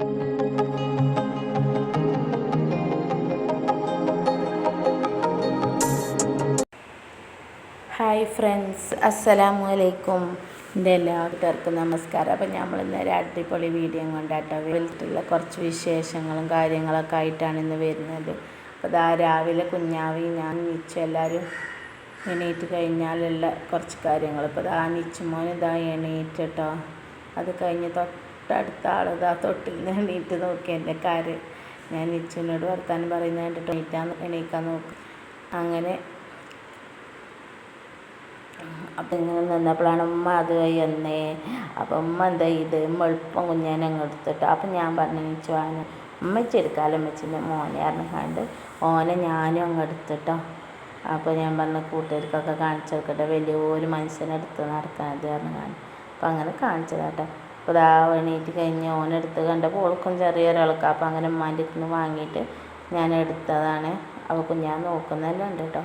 Hi friends അസ്സലാമു അലൈക്കും. എന്റെ എല്ലാ കൂട്ടുകാർക്കും നമസ്കാരം. അപ്പം നമ്മൾ ഇന്നൊരു അടിപൊളി വീഡിയോ കൊണ്ടാട്ടോ. വീട്ടിലുള്ള കുറച്ച് വിശേഷങ്ങളും കാര്യങ്ങളൊക്കെ ആയിട്ടാണ് ഇന്ന് വരുന്നത്. അപ്പോൾ ഇതാ രാവിലെ കുഞ്ഞാവി ഞാൻ നിച്ചു എല്ലാവരും എണീറ്റ് കഴിഞ്ഞാലുള്ള കുറച്ച് കാര്യങ്ങൾ. ഇപ്പോൾ ഇതാ നിച്ചുമോൻ ഇതാ എണീറ്റ് കേട്ടോ. അത് കഴിഞ്ഞ് തൊട്ടടുത്ത ആൾ ഇതാ തൊട്ടിൽ നിന്ന് എണീറ്റ് നോക്കി എന്റെ കാര്യം. ഞാൻ നിച്ചുവിനോട് വർത്താനം പറയുന്നത് കണ്ടിട്ട് എണീറ്റാൻ എണീക്കാൻ നോക്കും. അങ്ങനെ അപ്പം ഇങ്ങനെ നിന്നപ്പോഴാണ് ഉമ്മ അത് എന്നേ അപ്പം ഉമ്മ എന്താ ഇത്? എളുപ്പം കുഞ്ഞാൻ അങ്ങ് എടുത്തിട്ട്. അപ്പം ഞാൻ പറഞ്ഞു നിച്ചു ആണ് ഉമ്മച്ചി എടുക്കാലോ ഉമ്മച്ചിന്റെ മോനെ അറിഞ്ഞാണ്ട് ഓനെ ഞാനും അങ്ങ് എടുത്തിട്ടോ. അപ്പോൾ ഞാൻ പറഞ്ഞ കൂട്ടുകാർക്കൊക്കെ കാണിച്ചു കൊടുക്കട്ടെ. വലിയൊരു മനുഷ്യനെടുത്ത് നടക്കണത് കാണും അപ്പം അങ്ങനെ കാണിച്ചതാട്ടോ. അപ്പോൾ ഇതാ എണീറ്റ് കഴിഞ്ഞ് ഓനെടുത്ത് കണ്ടപ്പോൾ ഓൾക്കും ചെറിയൊരാൾക്ക് അപ്പം അങ്ങനെ ഉമ്മാന്റെ അടുത്ത് നിന്ന് വാങ്ങിയിട്ട് ഞാൻ എടുത്തതാണ്. അപ്പോൾ ഞാൻ നോക്കുന്നതെല്ലാം ഉണ്ട് കേട്ടോ.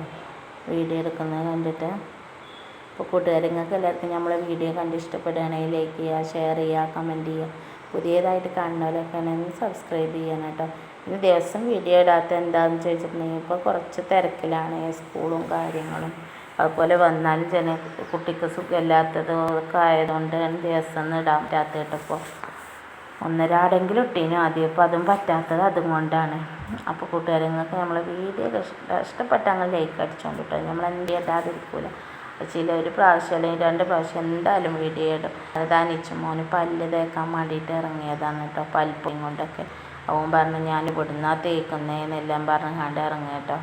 വീഡിയോ എടുക്കുന്നത് കണ്ടിട്ട്. അപ്പോൾ കൂട്ടുകാരങ്ങൾക്ക് എല്ലാവർക്കും നമ്മളെ വീഡിയോ കണ്ട് ഇഷ്ടപ്പെടുകയാണെങ്കിൽ ലൈക്ക് ചെയ്യുക ഷെയർ ചെയ്യുക കമന്റ് ചെയ്യുക. പുതിയതായിട്ട് കാണുന്നവരൊക്കെ ആണെങ്കിൽ സബ്സ്ക്രൈബ് ചെയ്യണം കേട്ടോ. ഇനി ദിവസം വീഡിയോ ഇടാത്ത എന്താണെന്ന് ചോദിച്ചിട്ടുണ്ടെങ്കിൽ ഇപ്പോൾ കുറച്ച് തിരക്കിലാണ് സ്കൂളും കാര്യങ്ങളും. അതുപോലെ വന്നാൽ ജന കുട്ടിക്ക് സുഖമില്ലാത്തത് ഒക്കെ ആയതുകൊണ്ട് ദിവസം ഇടാൻ പറ്റാത്ത കേട്ടപ്പോൾ ഒന്നരാടെങ്കിലും ഇട്ടീനു ആദ്യം. അപ്പോൾ അതും പറ്റാത്തത് അതും കൊണ്ടാണ് അപ്പോൾ കൂട്ടുകാരങ്ങൾക്ക് നമ്മൾ വീഡിയോ ഇഷ്ടപ്പെട്ടാൽ അങ്ങനെ ലൈക്ക് അടിച്ചോണ്ട് കിട്ടും നമ്മൾ എന്ത് ചെയ്യാതിരിക്കൂല ചില ഒരു പ്രാവശ്യം അല്ലെങ്കിൽ രണ്ട് പ്രാവശ്യം എന്തായാലും വീഡിയോ ഇടും. അതാനിച്ചു മോന് പല്ല് തേക്കാൻ വേണ്ടിയിട്ട് ഇറങ്ങിയതാണ് കേട്ടോ. പൽപ്പും കൊണ്ടൊക്കെ അവൻ പറഞ്ഞു ഞാൻ ഇവിടുന്നാ തേക്കുന്നതെന്നെല്ലാം പറഞ്ഞു കണ്ട് ഇറങ്ങി കേട്ടോ.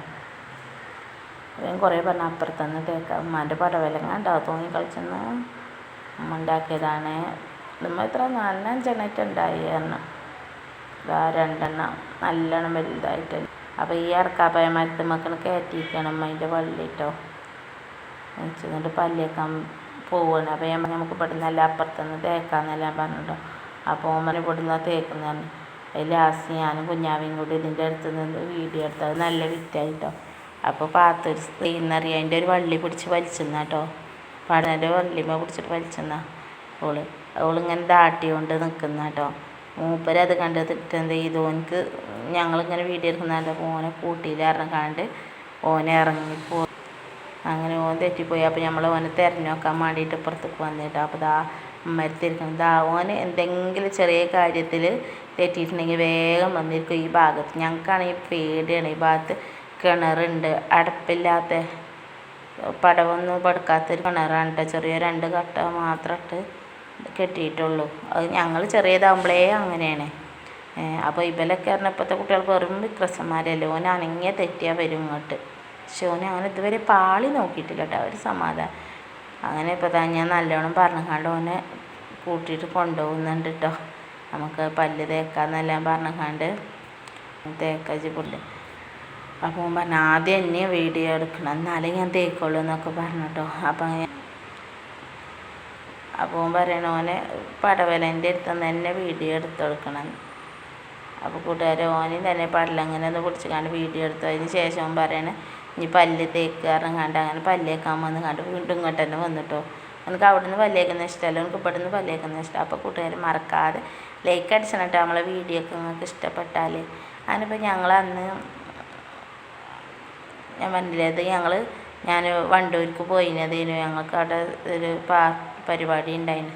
ഞാൻ കുറേ പറഞ്ഞു അപ്പുറത്തുനിന്ന് കേൾക്കാം. ഉമ്മാന്റെ പടവലങ്ങ ഉണ്ടാവും തോന്നി കളിച്ചെന്ന് ഉമ്മ ഉണ്ടാക്കിയതാണ്. നമ്മൾ ഇത്ര നാലഞ്ചെണ്ണായിട്ട് ഉണ്ടായി പറഞ്ഞു. ഇതാ രണ്ടെണ്ണം നല്ലോണം വലുതായിട്ട്. അപ്പോൾ ഈ ഇറക്കാപ്പായ മരത്തുമ്മക്കണ് കയറ്റിയിരിക്കണം അതിന്റെ പള്ളിയിട്ടോ കേട്ടോ എന്നിട്ട് പല്ലേക്കാൻ പോവുകയാണ് അപ്പോൾ ഞാൻ നമുക്ക് ഇവിടുന്ന് അല്ല അപ്പുറത്തുനിന്ന് തേക്കാന്നെല്ലാം പറഞ്ഞിട്ടോ അപ്പോൾ ഓമന ഇവിടുന്ന് തേക്കുന്നതാണ് അതിൽ ലാസ്റ്റ് ഞാനും കുഞ്ഞാവിയും കൂടി ഇതിന്റെ അടുത്ത് നിന്ന് വീഡിയോ എടുത്തത് നല്ല വിറ്റായിട്ടോ അപ്പോൾ പാത്തൊരു സ്ത്രീന്നറിയാം അതിന്റെ ഒരു വള്ളി പിടിച്ച് വലിച്ചെന്ന കേട്ടോ പടനന്റെ വള്ളിമ പിടിച്ചിട്ട് വലിച്ചെന്ന. ഓൾ ഓളിങ്ങനെ ദാട്ടിയോണ്ട് നിൽക്കുന്ന കേട്ടോ മൂപ്പരത് കണ്ടിട്ട് എന്ത് ചെയ്തു? ഓനക്ക് ഞങ്ങളിങ്ങനെ വീഡിയോ എടുക്കുന്നുണ്ട് ഓനെ കൂട്ടിയിൽ ഇറങ്ങാണ്ട് ഓനെ ഇറങ്ങിപ്പോ അങ്ങനെ ഓൻ തെറ്റിപ്പോയി. അപ്പോൾ നമ്മൾ ഓനെ തിരഞ്ഞു നോക്കാൻ വേണ്ടിയിട്ട് ഇപ്പുറത്തേക്ക് വന്നിട്ട് അപ്പോൾ ദാ അമ്മരത്തിരിക്കുന്നത് ദാ ഓന് എന്തെങ്കിലും ചെറിയ കാര്യത്തിൽ തെറ്റിയിട്ടുണ്ടെങ്കിൽ വേഗം വന്നിരിക്കും ഈ ഭാഗത്ത്. ഞങ്ങൾക്കാണെങ്കിൽ പേടിയാണ് ഈ ഭാഗത്ത്. കിണറുണ്ട്. അടപ്പില്ലാത്ത പടവൊന്നും പടുക്കാത്തൊരു കിണറാണ് കേട്ടോ ചെറിയ രണ്ട് കട്ട മാത്രം ഇട്ട് കെട്ടിയിട്ടുള്ളൂ. അത് ഞങ്ങൾ ചെറിയതാകുമ്പോഴേ അങ്ങനെയാണ്. അപ്പോൾ ഇവലൊക്കെ പറഞ്ഞാൽ ഇപ്പോഴത്തെ കുട്ടികൾക്ക് വെറും വിക്രസന്മാരല്ലേ. ഓൻ അനങ്ങിയ തെറ്റിയാൽ വരും ഇങ്ങോട്ട്. പക്ഷെ ഓന് അങ്ങനെ ഇതുവരെ പാളി നോക്കിയിട്ടില്ല കേട്ടോ ഒരു സമാധാനം. അങ്ങനെ ഇപ്പോൾ തന്നെ ഞാൻ നല്ലോണം പറഞ്ഞുകൊണ്ട് ഓനെ കൂട്ടിയിട്ട് കൊണ്ടുപോകുന്നുണ്ട് കേട്ടോ നമുക്ക് പല്ല് തേക്കാന്നെല്ലാം പറഞ്ഞുകൊണ്ട് തേക്കാച്ചി പുല്ല്. അപ്പോൾ പറഞ്ഞു ആദ്യം എന്നെ വീഡിയോ എടുക്കണം. എന്നാലേ ഞാൻ തേക്കുള്ളൂ എന്നൊക്കെ പറഞ്ഞിട്ടോ. അപ്പം അപ്പം അപ്പോൾ പറയണ ഓനെ പടവലന്റെ അടുത്തുനിന്ന് തന്നെ വീഡിയോ എടുത്തെടുക്കണം അപ്പോൾ കൂട്ടുകാരെ ഓനും തന്നെ പടലങ്ങനെ ഒന്ന് പിടിച്ച് കണ്ട് വീഡിയോ എടുത്തു. അതിന് ശേഷം പറയണേ ഇനി പല്ല് തേക്കാറും കണ്ട് അങ്ങനെ പല്ലേക്കാൻ വന്ന് കണ്ട് വീണ്ടും ഇങ്ങോട്ട് തന്നെ വന്നിട്ടോ. എനിക്ക് അവിടെ നിന്ന് പല്ലേക്കുന്ന ഇഷ്ടമല്ല എനിക്ക് ഇവിടെ നിന്ന് പല്ലേക്കുന്ന ഇഷ്ടം. അപ്പോൾ കൂട്ടുകാർ മറക്കാതെ ലൈക്ക് അടിച്ചിട്ടോ നമ്മളെ വീഡിയോ ഒക്കെ നിങ്ങൾക്ക് ഇഷ്ടപ്പെട്ടാൽ അതിനിപ്പോൾ ഞങ്ങൾ അന്ന് ഞാൻ പറഞ്ഞില്ലേ ഞങ്ങൾ ഞാൻ വണ്ടൂർക്ക് പോയിനതേനു ഞങ്ങൾക്ക് അവിടെ ഒരു പാ പരിപാടി ഉണ്ടായിരുന്നു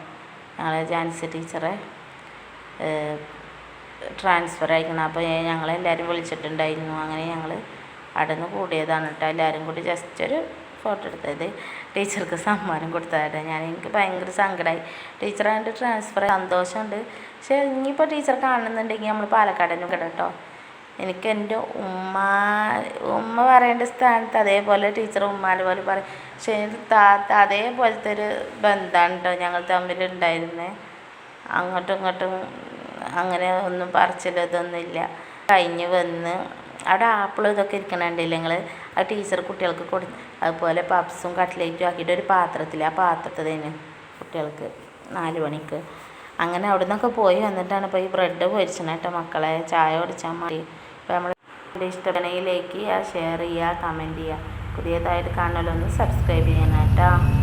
ഞങ്ങളെ ജാൻസി ടീച്ചറെ ട്രാൻസ്ഫർ ആയിക്കണം. അപ്പോൾ ഞങ്ങൾ ഞങ്ങളെല്ലാവരും വിളിച്ചിട്ടുണ്ടായിരുന്നു. അങ്ങനെ ഞങ്ങൾ അവിടെ നിന്ന് കൂടിയതാണ് കേട്ടോ. എല്ലാവരും കൂടി ജസ്റ്റ് ഒരു ഫോട്ടോ എടുത്തത്. ടീച്ചർക്ക് സമ്മാനം കൊടുത്തതായിട്ട് ഞാൻ എനിക്ക് ഭയങ്കര സങ്കടമായി ടീച്ചറായിട്ട് ട്രാൻസ്ഫർ സന്തോഷമുണ്ട്. പക്ഷേ ഇനിയിപ്പോൾ ടീച്ചർ കാണുന്നുണ്ടെങ്കിൽ നമ്മൾ പാലക്കാടനും കേട്ടോ. എനിക്ക് എന്റെ ഉമ്മ ഉമ്മ പറയേണ്ട സ്ഥാനത്ത് അതേപോലെ ടീച്ചർ ഉമ്മാനെ പോലെ പറയും പക്ഷേ എനിക്ക് താത്ത അതേപോലത്തെ ഒരു ബന്ധമാണ് കേട്ടോ ഞങ്ങൾ തമ്മിൽ ഉണ്ടായിരുന്നത് അങ്ങോട്ടും ഇങ്ങോട്ടും അങ്ങനെ ഒന്നും പറിച്ചിലതൊന്നുമില്ല കഴിഞ്ഞ് വന്ന് അവിടെ ആപ്പിളും ഇതൊക്കെ ഇരിക്കണുണ്ടല്ലേ നിങ്ങൾ ആ ടീച്ചർ കുട്ടികൾക്ക് കൊടു അതുപോലെ പപ്സും കട്ട്ലേറ്റും ആക്കിയിട്ട് ഒരു പാത്രത്തിൽ ആ പാത്രത്തിൽ കുട്ടികൾക്ക് നാല് മണിക്ക്. അങ്ങനെ അവിടെ നിന്നൊക്കെ പോയി വന്നിട്ടാണ് ഇപ്പോൾ ഈ ബ്രെഡ് പൊരിച്ചണ കേട്ടോ മക്കളെ. ചായ കുടിച്ചാൽ മതി അപ്പോൾ നമ്മൾ ചെയ്യുക ഷെയർ ചെയ്യുക കമന്റ് ചെയ്യുക. പുതിയതായിട്ട് ഒന്ന് സബ്സ്ക്രൈബ് ചെയ്യണം കേട്ടോ.